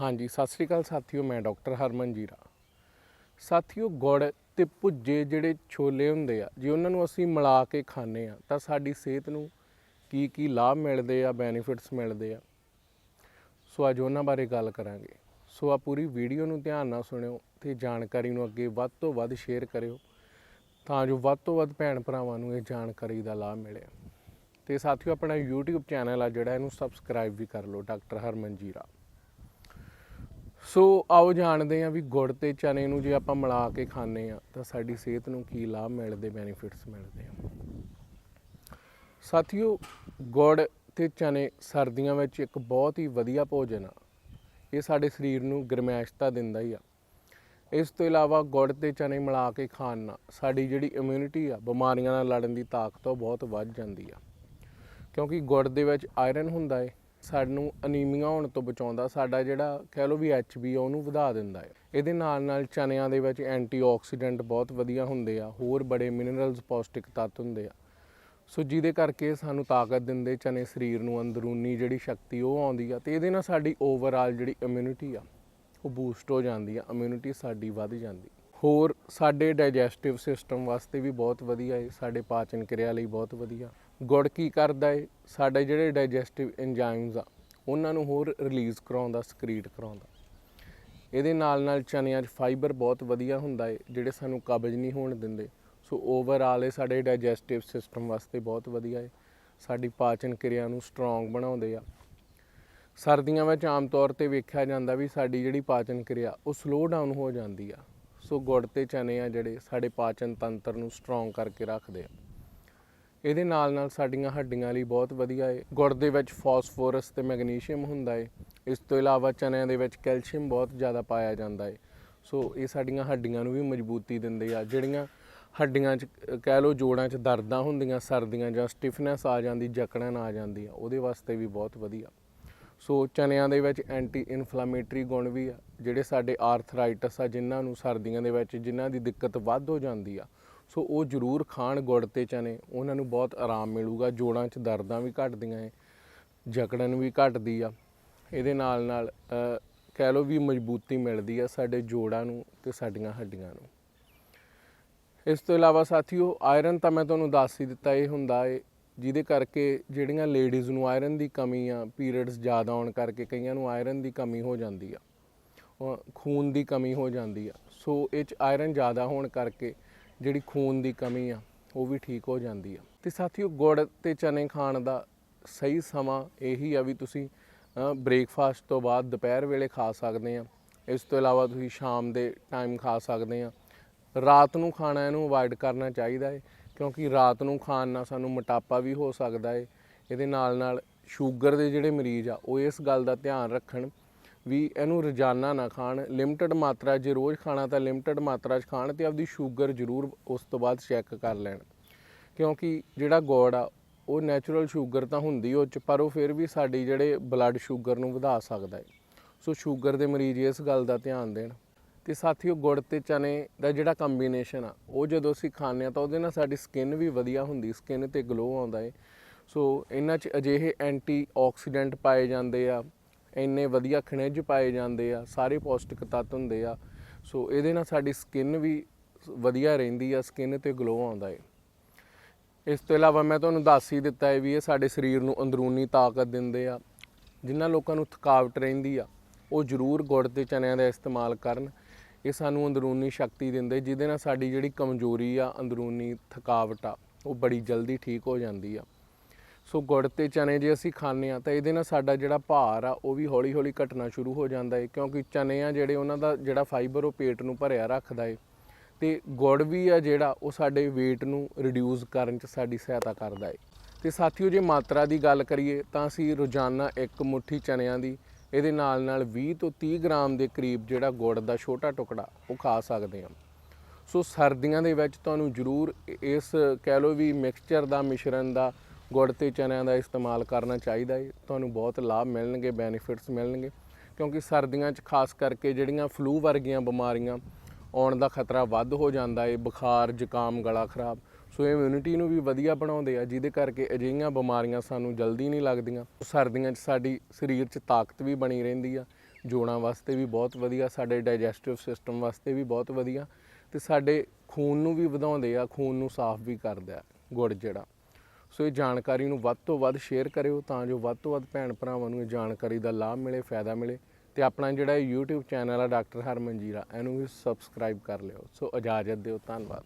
ਹਾਂਜੀ, ਸਤਿ ਸ੍ਰੀ ਅਕਾਲ ਸਾਥੀਓ, ਮੈਂ ਡਾਕਟਰ ਹਰਮਨ ਜੀਰਾ। ਸਾਥੀਓ, ਗੁੜ ਤੇ ਭੁੱਜੇ ਜਿਹੜੇ ਛੋਲੇ ਹੁੰਦੇ ਆ, ਜੇ ਉਹਨਾਂ ਨੂੰ ਅਸੀਂ ਮਿਲਾ ਕੇ ਖਾਂਦੇ ਆ, ਤਾਂ ਸਾਡੀ ਸਿਹਤ ਨੂੰ ਕੀ ਕੀ ਲਾਭ ਮਿਲਦੇ ਆ ਬੈਨੀਫਿਟਸ ਮਿਲਦੇ ਆ। ਸੋ ਅੱਜ ਉਹਨਾਂ ਬਾਰੇ ਗੱਲ ਕਰਾਂਗੇ। ਸੋ ਆ ਪੂਰੀ ਵੀਡੀਓ ਨੂੰ ਧਿਆਨ ਨਾਲ ਸੁਣਿਓ ਤੇ ਜਾਣਕਾਰੀ ਨੂੰ ਅੱਗੇ ਵੱਧ ਤੋਂ ਵੱਧ ਸ਼ੇਅਰ ਕਰਿਓ, ਤਾਂ ਜੋ ਵੱਧ ਤੋਂ ਵੱਧ ਭੈਣ ਭਰਾਵਾਂ ਨੂੰ ਇਹ ਜਾਣਕਾਰੀ ਦਾ ਲਾਭ ਮਿਲੇ। ਤੇ ਸਾਥੀਓ, ਆਪਣਾ YouTube ਚੈਨਲ ਆ ਜਿਹੜਾ, ਇਹਨੂੰ ਸਬਸਕ੍ਰਾਈਬ ਵੀ ਕਰ ਲਓ, ਡਾਕਟਰ ਹਰਮਨ ਜੀਰਾ। ਸੋ ਆਓ ਜਾਣਦੇ ਹਾਂ ਵੀ ਗੁੜ ਤੇ ਚਨੇ ਨੂੰ ਜੇ ਆਪਾਂ ਮਿਲਾ ਕੇ ਖਾਂਦੇ ਆ ਤਾਂ ਸਾਡੀ ਸਿਹਤ ਨੂੰ ਕੀ ਲਾਭ ਮਿਲਦੇ ਬੈਨੀਫਿਟਸ ਮਿਲਦੇ ਆ। ਸਾਥੀਓ, ਗੁੜ ਤੇ ਚਨੇ ਸਰਦੀਆਂ ਵਿੱਚ ਇੱਕ ਬਹੁਤ ਹੀ ਵਧੀਆ ਭੋਜਨ ਆ। ਇਹ ਸਾਡੇ ਸਰੀਰ ਨੂੰ ਗਰਮੈਸ਼ ਤਾਂ ਦਿੰਦਾ ਹੀ ਆ। ਇਸ ਤੋਂ ਇਲਾਵਾ ਗੁੜ ਤੇ ਚਨੇ ਮਿਲਾ ਕੇ ਖਾਣ ਨਾਲ ਸਾਡੀ ਜਿਹੜੀ ਇਮਿਊਨਿਟੀ ਆ, ਬਿਮਾਰੀਆਂ ਨਾਲ ਲੜਨ ਦੀ ਤਾਕਤ ਉਹ ਬਹੁਤ ਵੱਧ ਜਾਂਦੀ ਆ। ਕਿਉਂਕਿ ਗੁੜ ਦੇ ਵਿੱਚ ਆਇਰਨ ਹੁੰਦਾ ਏ ਸਾਨੂੰ ਅਨੀਮੀਆ ਹੋਣ ਤੋਂ ਬਚਾਉਂਦਾ, ਸਾਡਾ ਜਿਹੜਾ ਕਹਿ ਲਓ ਵੀ ਐਚਬੀ ਆ, ਉਹਨੂੰ ਵਧਾ ਦਿੰਦਾ ਹੈ ਇਹਦੇ ਨਾਲ ਨਾਲ ਚਨਿਆਂ ਦੇ ਵਿੱਚ ਐਂਟੀਆਕਸੀਡੈਂਟ ਬਹੁਤ ਵਧੀਆ ਹੁੰਦੇ ਆ, ਹੋਰ ਬੜੇ ਮਿਨਰਲਸ ਪੌਸ਼ਟਿਕ ਤੱਤ ਹੁੰਦੇ ਆ। ਸੋ ਜਿਹਦੇ ਕਰਕੇ ਸਾਨੂੰ ਤਾਕਤ ਦਿੰਦੇ ਚਨੇ ਸਰੀਰ ਨੂੰ, ਅੰਦਰੂਨੀ ਜਿਹੜੀ ਸ਼ਕਤੀ ਉਹ ਆਉਂਦੀ ਆ, ਤੇ ਇਹਦੇ ਨਾਲ ਸਾਡੀ ਓਵਰਆਲ ਜਿਹੜੀ ਇਮਿਊਨਿਟੀ ਆ, ਉਹ ਬੂਸਟ ਹੋ ਜਾਂਦੀ ਆ ਇਮਿਊਨਿਟੀ ਸਾਡੀ ਵੱਧ ਜਾਂਦੀ। ਹੋਰ ਸਾਡੇ ਡਾਈਜੈਸਟਿਵ ਸਿਸਟਮ ਵਾਸਤੇ ਵੀ ਬਹੁਤ ਵਧੀਆ ਹੈ ਸਾਡੇ ਪਾਚਨ ਕਿਰਿਆ ਲਈ ਬਹੁਤ ਵਧੀਆ। ਗੁੜ ਕੀ ਕਰਦਾ ਹੈ ਸਾਡੇ ਜਿਹੜੇ ਡਾਈਜੈਸਟਿਵ ਐਂਜ਼ਾਈਮਸ ਆ, ਉਹਨਾਂ ਨੂੰ ਹੋਰ ਰਿਲੀਜ਼ ਕਰਾਉਂਦਾ ਸਕਰੀਟ ਕਰਾਉਂਦਾ। ਇਹਦੇ ਨਾਲ ਨਾਲ ਚਨਿਆਂ 'ਚ ਫਾਈਬਰ ਬਹੁਤ ਵਧੀਆ ਹੁੰਦਾ ਏ, ਜਿਹੜੇ ਸਾਨੂੰ ਕਬਜ਼ ਨਹੀਂ ਹੋਣ ਦਿੰਦੇ। ਸੋ ਓਵਰਆਲ ਇਹ ਸਾਡੇ ਡਾਈਜੈਸਟਿਵ ਸਿਸਟਮ ਵਾਸਤੇ ਬਹੁਤ ਵਧੀਆ ਏ। ਸਾਡੀ ਪਾਚਨ ਕਿਰਿਆ ਨੂੰ ਸਟਰੋਂਗ ਬਣਾਉਂਦੇ ਆ। ਸਰਦੀਆਂ ਵਿੱਚ ਆਮ ਤੌਰ ਤੇ ਵੇਖਿਆ ਜਾਂਦਾ ਵੀ ਸਾਡੀ ਜਿਹੜੀ ਪਾਚਨ ਕਿਰਿਆ, ਉਹ ਸਲੋ ਡਾਊਨ ਹੋ ਜਾਂਦੀ ਆ। ਸੋ ਗੁੜ ਤੇ ਚਨੇ ਆ ਜਿਹੜੇ ਸਾਡੇ ਪਾਚਨ ਤੰਤਰ ਨੂੰ ਸਟਰੋਂਗ ਕਰਕੇ ਰੱਖਦੇ ਆ। ਇਹਦੇ ਨਾਲ ਨਾਲ ਸਾਡੀਆਂ ਹੱਡੀਆਂ ਲਈ ਬਹੁਤ ਵਧੀਆ ਏ। ਗੁੜ ਦੇ ਵਿੱਚ ਫਾਸਫੋਰਸ ਤੇ ਮੈਗਨੀਸ਼ੀਅਮ ਹੁੰਦਾ ਏ। ਇਸ ਤੋਂ ਇਲਾਵਾ ਚਨਿਆਂ ਦੇ ਵਿੱਚ ਕੈਲਸ਼ੀਅਮ ਬਹੁਤ ਜ਼ਿਆਦਾ ਪਾਇਆ ਜਾਂਦਾ ਏ। ਸੋ ਇਹ ਸਾਡੀਆਂ ਹੱਡੀਆਂ ਨੂੰ ਵੀ ਮਜ਼ਬੂਤੀ ਦਿੰਦੇ ਆ। ਜਿਹੜੀਆਂ ਹੱਡੀਆਂ 'ਚ, ਕਹਿ ਲਓ ਜੋੜਾਂ 'ਚ ਦਰਦਾਂ ਹੁੰਦੀਆਂ, ਸਰਦੀਆਂ ਜਾਂ ਸਟਿਫਨੈਸ ਆ ਜਾਂਦੀ ਜਕੜਨ ਆ ਜਾਂਦੀ ਆ ਉਹਦੇ ਵਾਸਤੇ ਵੀ ਬਹੁਤ ਵਧੀਆ। ਸੋ ਚਨਿਆਂ ਦੇ ਵਿੱਚ ਐਂਟੀ ਇਨਫਲਾਮੇਟਰੀ ਗੁਣ ਵੀ ਆ, ਜਿਹੜੇ ਸਾਡੇ ਆਰਥਰਾਈਟਸ ਆ, ਜਿਨ੍ਹਾਂ ਨੂੰ ਸਰਦੀਆਂ ਦੇ ਵਿੱਚ ਜਿਨ੍ਹਾਂ ਦੀ ਦਿੱਕਤ ਵੱਧ ਹੋ ਜਾਂਦੀ ਆ ਸੋ ਉਹ ਜ਼ਰੂਰ ਖਾਣ ਗੁੜ ਤੇ ਚਨੇ, ਉਹਨਾਂ ਨੂੰ ਬਹੁਤ ਆਰਾਮ ਮਿਲੂਗਾ, ਜੋੜਾਂ 'ਚ ਦਰਦਾਂ ਵੀ ਘਟਦੀਆਂ ਏ ਜਕੜਨ ਵੀ ਘਟਦੀ ਆ। ਇਹਦੇ ਨਾਲ ਨਾਲ ਕਹਿ ਲਓ ਵੀ ਮਜ਼ਬੂਤੀ ਮਿਲਦੀ ਆ ਸਾਡੇ ਜੋੜਾਂ ਨੂੰ ਤੇ ਸਾਡੀਆਂ ਹੱਡੀਆਂ ਨੂੰ। ਇਸ ਤੋਂ ਇਲਾਵਾ ਸਾਥੀਓ, ਆਇਰਨ ਤਾਂ ਮੈਂ ਤੁਹਾਨੂੰ ਦੱਸ ਹੀ ਦਿੱਤਾ, ਇਹ ਹੁੰਦਾ ਏ, ਜਿਹਦੇ ਕਰਕੇ ਜਿਹੜੀਆਂ ਲੇਡੀਜ਼ ਨੂੰ ਆਇਰਨ ਦੀ ਕਮੀ ਆ, ਪੀਰੀਅਡਸ ਜ਼ਿਆਦਾ ਆਉਣ ਕਰਕੇ ਕਈਆਂ ਨੂੰ ਆਇਰਨ ਦੀ ਕਮੀ ਹੋ ਜਾਂਦੀ ਆ ਖੂਨ ਦੀ ਕਮੀ ਹੋ ਜਾਂਦੀ ਆ। ਸੋ ਇਹ ਚ ਆਇਰਨ ਜ਼ਿਆਦਾ ਹੋਣ ਕਰਕੇ ਜਿਹੜੀ ਖੂਨ ਦੀ ਕਮੀ ਆ, ਉਹ ਵੀ ਠੀਕ ਹੋ ਜਾਂਦੀ ਆ। ਤੇ ਸਾਥੀਓ, ਗੁੜ ਤੇ ਚਨੇ ਖਾਣ ਦਾ ਸਹੀ ਸਮਾਂ ਇਹੀ ਆ ਵੀ ਤੁਸੀਂ ਬ੍ਰੇਕਫਾਸਟ ਤੋਂ ਬਾਅਦ ਦੁਪਹਿਰ ਵੇਲੇ ਖਾ ਸਕਦੇ ਆ। ਇਸ ਤੋਂ ਇਲਾਵਾ ਤੁਸੀਂ ਸ਼ਾਮ ਦੇ ਟਾਈਮ ਖਾ ਸਕਦੇ ਆ। ਰਾਤ ਨੂੰ ਖਾਣਾ ਇਹਨੂੰ ਅਵਾਇਡ ਕਰਨਾ ਚਾਹੀਦਾ ਹੈ ਕਿਉਂਕਿ ਰਾਤ ਨੂੰ ਖਾਣ ਨਾਲ ਸਾਨੂੰ ਮੋਟਾਪਾ ਵੀ ਹੋ ਸਕਦਾ ਹੈ ਇਹਦੇ ਨਾਲ ਨਾਲ ਸ਼ੂਗਰ ਦੇ ਜਿਹੜੇ ਮਰੀਜ਼ ਆ, ਉਹ ਇਸ ਗੱਲ ਦਾ ਧਿਆਨ ਰੱਖਣ ਵੀ ਇਹਨੂੰ ਰੋਜ਼ਾਨਾ ਨਾ ਖਾਣ ਲਿਮਟਿਡ ਮਾਤਰਾ, ਜੇ ਰੋਜ਼ ਖਾਣਾ ਤਾਂ ਲਿਮਟਿਡ ਮਾਤਰਾ 'ਚ ਖਾਣ ਤੇ ਆਪਦੀ ਸ਼ੂਗਰ ਜ਼ਰੂਰ ਉਸ ਤੋਂ ਬਾਅਦ ਚੈੱਕ ਕਰ ਲੈਣ। ਕਿਉਂਕਿ ਜਿਹੜਾ ਗੋੜ ਆ, ਉਹ ਨੈਚੁਰਲ ਸ਼ੂਗਰ ਤਾਂ ਹੁੰਦੀ ਉਹ ਚ, ਪਰ ਉਹ ਫਿਰ ਵੀ ਸਾਡੀ ਜਿਹੜੇ ਬਲੱਡ ਸ਼ੂਗਰ ਨੂੰ ਵਧਾ ਸਕਦਾ ਹੈ। ਸੋ ਸ਼ੂਗਰ ਦੇ ਮਰੀਜ਼ ਇਸ ਗੱਲ ਦਾ ਧਿਆਨ ਦੇਣ। ਤੇ ਸਾਥੀਓ, ਗੁੜ ਤੇ ਚਨੇ ਦਾ ਜਿਹੜਾ ਕੰਬੀਨੇਸ਼ਨ ਆ, ਉਹ ਜਦੋਂ ਅਸੀਂ ਖਾਂਦੇ ਆ ਤਾਂ ਉਹਦੇ ਨਾਲ ਸਾਡੀ ਸਕਿਨ ਵੀ ਵਧੀਆ ਹੁੰਦੀ ਸਕਿਨ ਤੇ ਗਲੋ ਆਉਂਦਾ ਏ। ਸੋ ਇਹਨਾਂ 'ਚ ਅਜਿਹੇ ਐਂਟੀ ਆਕਸੀਡੈਂਟ ਪਾਏ ਜਾਂਦੇ ਆ ਇੰਨੇ ਵਧੀਆ ਖਣਿਜ ਪਾਏ ਜਾਂਦੇ ਆ, ਸਾਰੇ ਪੌਸ਼ਟਿਕ ਤੱਤ ਹੁੰਦੇ ਆ। ਸੋ ਇਹਦੇ ਨਾਲ ਸਾਡੀ ਸਕਿਨ ਵੀ ਵਧੀਆ ਰਹਿੰਦੀ ਆ ਸਕਿਨ ਤੇ ਗਲੋ ਆਉਂਦਾ ਏ। ਇਸ ਤੋਂ ਇਲਾਵਾ ਮੈਂ ਤੁਹਾਨੂੰ ਦੱਸ ਹੀ ਦਿੱਤਾ ਹੈ ਵੀ ਇਹ ਸਾਡੇ ਸਰੀਰ ਨੂੰ ਅੰਦਰੂਨੀ ਤਾਕਤ ਦਿੰਦੇ ਆ। ਜਿਨ੍ਹਾਂ ਲੋਕਾਂ ਨੂੰ ਥਕਾਵਟ ਰਹਿੰਦੀ ਆ, ਉਹ ਜ਼ਰੂਰ ਗੁੜ ਤੇ ਚਨਿਆਂ ਦਾ ਇਸਤੇਮਾਲ ਕਰਨ। ਇਹ ਸਾਨੂੰ ਅੰਦਰੂਨੀ ਸ਼ਕਤੀ ਦਿੰਦੇ, ਜਿਹਦੇ ਨਾਲ ਸਾਡੀ ਜਿਹੜੀ ਕਮਜ਼ੋਰੀ ਆ, ਅੰਦਰੂਨੀ ਥਕਾਵਟ ਆ, ਉਹ ਬੜੀ ਜਲਦੀ ਠੀਕ ਹੋ ਜਾਂਦੀ ਆ। ਸੋ ਗੁੜ ਤੇ ਚਨੇ ਜੇ ਅਸੀਂ ਖਾਂਦੇ ਆ ਤਾਂ ਇਹਦੇ ਨਾਲ ਸਾਡਾ ਜਿਹੜਾ ਭਾਰ ਆ, ਉਹ ਵੀ ਹੌਲੀ ਹੌਲੀ ਘਟਣਾ ਸ਼ੁਰੂ ਹੋ ਜਾਂਦਾ ਹੈ ਕਿਉਂਕਿ ਚਨੇ ਆ ਜਿਹੜੇ ਉਹਨਾਂ ਦਾ ਜਿਹੜਾ ਫਾਈਬਰ ਉਹ ਪੇਟ ਨੂੰ ਭਰਿਆ ਰੱਖਦਾ ਹੈ ਤੇ ਗੁੜ ਵੀ ਆ ਜਿਹੜਾ, ਉਹ ਸਾਡੇ weight ਨੂੰ ਰਿਡਿਊਸ ਕਰਨ 'ਚ ਸਾਡੀ ਸਹਾਇਤਾ ਕਰਦਾ ਹੈ ਤੇ ਸਾਥੀਓ, ਜੇ ਮਾਤਰਾ ਦੀ ਗੱਲ ਕਰੀਏ ਤਾਂ ਅਸੀਂ ਰੋਜ਼ਾਨਾ ਇੱਕ ਮੁੱਠੀ ਚਨਿਆਂ ਦੀ, ਇਹਦੇ ਨਾਲ ਨਾਲ 20 ਤੋਂ 30 ਗ੍ਰਾਮ ਦੇ ਕਰੀਬ ਜਿਹੜਾ ਗੁੜ ਦਾ ਛੋਟਾ ਟੁਕੜਾ, ਉਹ ਖਾ ਸਕਦੇ ਹਾਂ। ਸੋ ਸਰਦੀਆਂ ਦੇ ਵਿੱਚ ਤੁਹਾਨੂੰ ਜ਼ਰੂਰ ਇਸ ਕਹਿ ਲਓ ਵੀ ਮਿਕਸਚਰ ਦਾ, ਮਿਸ਼ਰਣ ਦਾ ਗੁੜ ਤੇ ਚਨਿਆਂ ਦਾ ਇਸਤੇਮਾਲ ਕਰਨਾ ਚਾਹੀਦਾ ਹੈ ਤੁਹਾਨੂੰ ਬਹੁਤ ਲਾਭ ਮਿਲਣਗੇ ਬੈਨੀਫਿਟਸ ਮਿਲਣਗੇ। ਕਿਉਂਕਿ ਸਰਦੀਆਂ 'ਚ ਖਾਸ ਕਰਕੇ ਜਿਹੜੀਆਂ ਫਲੂ ਵਰਗੀਆਂ ਬਿਮਾਰੀਆਂ ਆਉਣ ਦਾ ਖਤਰਾ ਵੱਧ ਹੋ ਜਾਂਦਾ ਹੈ ਬੁਖਾਰ, ਜ਼ੁਕਾਮ, ਗਲਾ ਖਰਾਬ। ਸੋ ਇਮਿਊਨਿਟੀ ਨੂੰ ਵੀ ਵਧੀਆ ਬਣਾਉਂਦੇ ਆ, ਜਿਹਦੇ ਕਰਕੇ ਅਜਿਹੀਆਂ ਬਿਮਾਰੀਆਂ ਸਾਨੂੰ ਜਲਦੀ ਨਹੀਂ ਲੱਗਦੀਆਂ। ਸਰਦੀਆਂ 'ਚ ਸਾਡੀ ਸਰੀਰ 'ਚ ਤਾਕਤ ਵੀ ਬਣੀ ਰਹਿੰਦੀ ਆ, ਜੋੜਾਂ ਵਾਸਤੇ ਵੀ ਬਹੁਤ ਵਧੀਆ, ਸਾਡੇ ਡਾਈਜੈਸਟਿਵ ਸਿਸਟਮ ਵਾਸਤੇ ਵੀ ਬਹੁਤ ਵਧੀਆ ਤੇ ਸਾਡੇ ਖੂਨ ਨੂੰ ਵੀ ਵਧਾਉਂਦੇ ਆ, ਖੂਨ ਨੂੰ ਸਾਫ਼ ਵੀ ਕਰਦਾ ਗੁੜ ਜਿਹੜਾ। ਸੋ ਇਹ ਜਾਣਕਾਰੀ ਨੂੰ ਵੱਧ ਤੋਂ ਵੱਧ ਸ਼ੇਅਰ ਕਰਿਓ ਤਾਂ ਜੋ ਵੱਧ ਤੋਂ ਵੱਧ ਭੈਣ ਭਰਾਵਾਂ ਨੂੰ ਇਹ ਜਾਣਕਾਰੀ ਦਾ ਲਾਭ ਮਿਲੇ, ਫਾਇਦਾ ਮਿਲੇ ਤੇ ਆਪਣਾ ਜਿਹੜਾ ਇਹ YouTube ਚੈਨਲ ਆ ਡਾਕਟਰ ਹਰਮਨ ਜੀਰਾ ਇਹਨੂੰ ਵੀ ਸਬਸਕ੍ਰਾਈਬ ਕਰ ਲਿਓ। ਸੋ ਇਜਾਜ਼ਤ ਦਿਓ, ਧੰਨਵਾਦ।